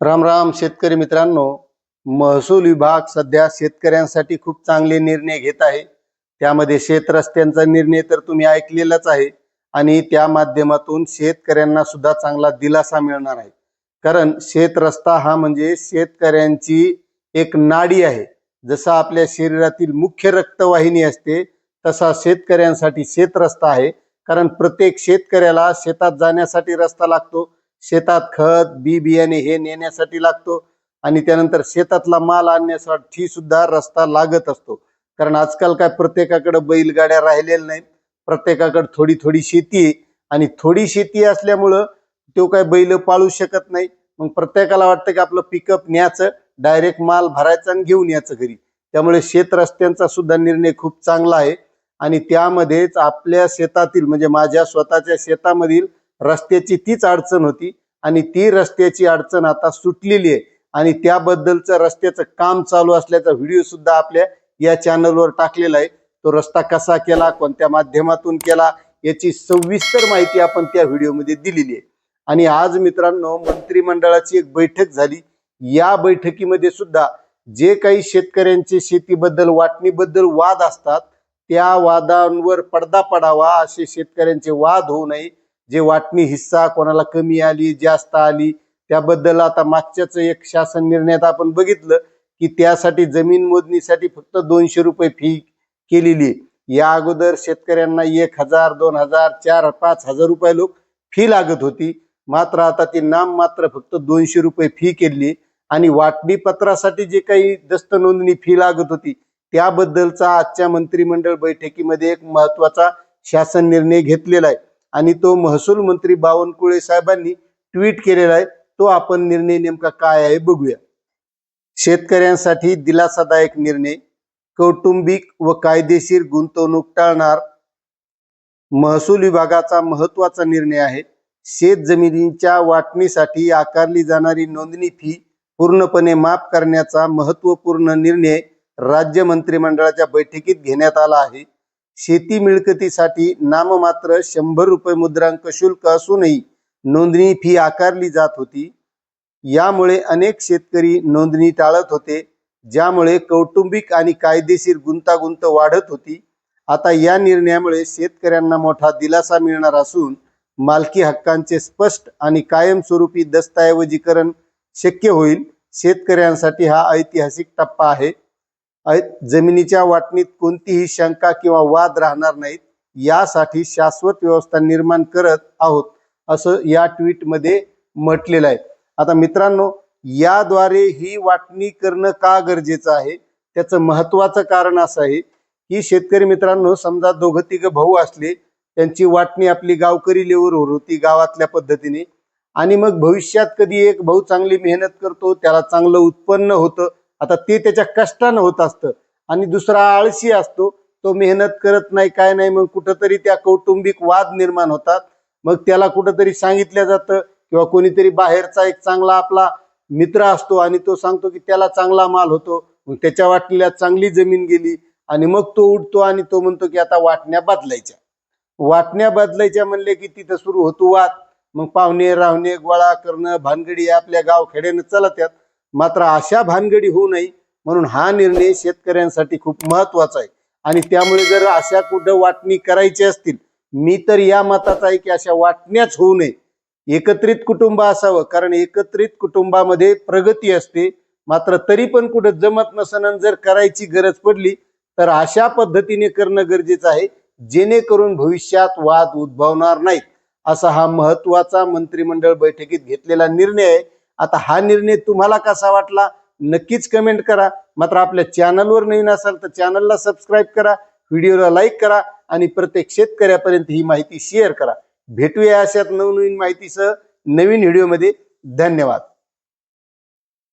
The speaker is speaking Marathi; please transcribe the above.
राम राम शेतकरी मित्रांनो महसूल विभाग सध्या शेतकऱ्यांसाठी खूप चांगले निर्णय घेत आहे. त्यामध्ये शेत रस्त्यांचा निर्णय तर तुम्ही ऐकलेलाच आहे आणि त्या माध्यमातून शेतकऱ्यांना सुद्धा चांगला दिलासा मिळणार आहे. कारण शेत रस्ता हा म्हणजे शेतकऱ्यांची एक नाडी आहे. जसा आपल्या शरीरातील मुख्य रक्तवाहिनी असते तसा शेतकऱ्यांसाठी शेत रस्ता आहे. कारण प्रत्येक शेतकऱ्याला शेतात जाण्यासाठी रस्ता लागतो. शेतात खत बी बियाणे हे नेण्यासाठी लागतो आणि त्यानंतर शेतातला माल आणण्यासाठी सुद्धा रस्ता लागत असतो. कारण आजकाल काय प्रत्येकाकडे बैलगाड्या राहिलेल्या नाहीत. प्रत्येकाकडे थोडी थोडी शेती आहे. आणि थोडी शेती असल्यामुळं तो काय बैल पाळू शकत नाही. मग प्रत्येकाला वाटतं की आपलं पिकअप न्यायचं डायरेक्ट माल भरायचा आणि घेऊन यायचं घरी. त्यामुळे शेत रस्त्यांचा सुद्धा निर्णय खूप चांगला आहे. आणि त्यामध्येच आपल्या शेतातील म्हणजे माझ्या स्वतःच्या शेतामधील रस्त्याची तीच अडचण होती आणि ती रस्त्याची अडचण आता सुटलेली आहे. आणि त्याबद्दलचं रस्त्याचं काम चालू असल्याचा व्हिडिओ सुद्धा आपल्या या चॅनलवर टाकलेला आहे. तो रस्ता कसा केला कोणत्या माध्यमातून केला याची सविस्तर माहिती आपण त्या व्हिडिओमध्ये दिलेली आहे. आणि आज मित्रांनो मंत्रिमंडळाची एक बैठक झाली. या बैठकीमध्ये सुद्धा जे काही शेतकऱ्यांचे शेतीबद्दल वाटणीबद्दल वाद असतात त्या वादांवर पडदा पडावा असे शेतकऱ्यांचे वाद होऊ नये. जे वाटणी हिस्सा कोणाला कमी आली जास्त आली त्याबद्दल आता मागच्याच एक शासन निर्णयात आपण बघितलं की त्यासाठी जमीन मोजणीसाठी फक्त दोनशे रुपये फी केलेली या अगोदर शेतकऱ्यांना एक हजार दोन हजार चार पाच हजार रुपये लोक फी लागत होती. मात्र आता ती नाम मात्र फक्त दोनशे रुपये फी केली आणि वाटणी पत्रासाठी जे काही दस्त नोंदणी फी लागत होती त्याबद्दलचा आजच्या मंत्रिमंडळ बैठकीमध्ये एक महत्त्वाचा शासन निर्णय घेतलेला आहे. आणि तो महसूल मंत्री बावनकुळे साहेबांनी ट्विट केलेला आहे तो आपण निर्णय नेमका काय आहे बघूया. शेतकऱ्यांसाठी दिलासादायक निर्णय कौटुंबिक व कायदेशीर गुंतवणूक टाळणार. महसूल विभागाचा महत्त्वाचा निर्णय आहे शेत जमिनींच्या वाटणीसाठी आकारली जाणारी नोंदणी फी पूर्णपणे माफ करण्याचा महत्त्वपूर्ण निर्णय राज्य मंत्रिमंडळाच्या बैठकीत घेण्यात आला आहे. शेती मिळकतीसाठी नाममात्र शंभर रुपये मुद्रांक शुल्क असूनही नोंदणी फी आकारली जात होती. यामुळे अनेक शेतकरी नोंदणी टाळत होते ज्यामुळे कौटुंबिक आणि कायदेशीर गुंतागुंत वाढत होती. आता या निर्णयामुळे शेतकऱ्यांना मोठा दिलासा मिळणार असून मालकी हक्कांचे स्पष्ट आणि कायमस्वरूपी दस्तऐवजीकरण शक्य होईल. शेतकऱ्यांसाठी हा ऐतिहासिक टप्पा आहे. जमिनीच्या वाटणीत कोणतीही शंका किंवा वाद राहणार नाहीत. यासाठी शाश्वत व्यवस्था निर्माण करत आहोत असं या ट्विटमध्ये म्हटलेलं आहे. आता मित्रांनो याद्वारे ही वाटणी करणं का गरजेचं आहे? त्याचं महत्वाचं कारण असं आहे की शेतकरी मित्रांनो समजा दोघं तिघं भाऊ असले त्यांची वाटणी आपली गावकरी लेवलवर होती गावातल्या पद्धतीने. आणि मग भविष्यात कधी एक भाऊ चांगली मेहनत करतो त्याला चांगलं उत्पन्न होतं आता ते त्याच्या कष्टानं होत असतं. आणि दुसरा आळशी असतो. तो मेहनत करत नाही काय नाही मग कुठंतरी त्या कौटुंबिक वाद निर्माण होतात. मग त्याला कुठंतरी सांगितलं जातं किंवा कोणीतरी बाहेरचा एक चांगला आपला मित्र असतो आणि तो सांगतो की त्याला चांगला माल होतो. मग त्याच्या वाटलेल्या चांगली जमीन गेली आणि मग तो उठतो आणि तो म्हणतो की आता वाटण्या बदलायच्या. वाटण्या बदलायच्या म्हणले की तिथं सुरू होतो वाद. मग पाहुणे राहणे गोळा करणं भानगडी आपल्या गाव खेड्यानं चालत मात्र अशा भानगडी होऊ नये म्हणून हा निर्णय शेतकऱ्यांसाठी खूप महत्त्वाचा आहे. आणि त्यामुळे जर अशा कुठं वाटणी करायची असतील मी तर या मताचा आहे की अशा वाटण्याच होऊ नये. एकत्रित कुटुंब असावं कारण एकत्रित कुटुंबामध्ये प्रगती असते. मात्र तरी पण कुठं जमत नसन जर करायची गरज पडली तर अशा पद्धतीने करणं गरजेचं आहे जेणेकरून भविष्यात वाद उद्भवणार नाहीत. असा हा महत्त्वाचा मंत्रिमंडळ बैठकीत घेतलेला निर्णय आहे. आता हा निर्णय तुम्हाला कसा वाटला? नक्कीच कमेंट करा. मात्र आपल्या चॅनलवर नवीन असाल तर चॅनलला सबस्क्राईब करा व्हिडिओला लाईक करा आणि प्रत्येक शेतकऱ्यापर्यंत ही माहिती शेअर करा. भेटूया अशात नवनवीन माहितीसह नवीन व्हिडिओमध्ये धन्यवाद.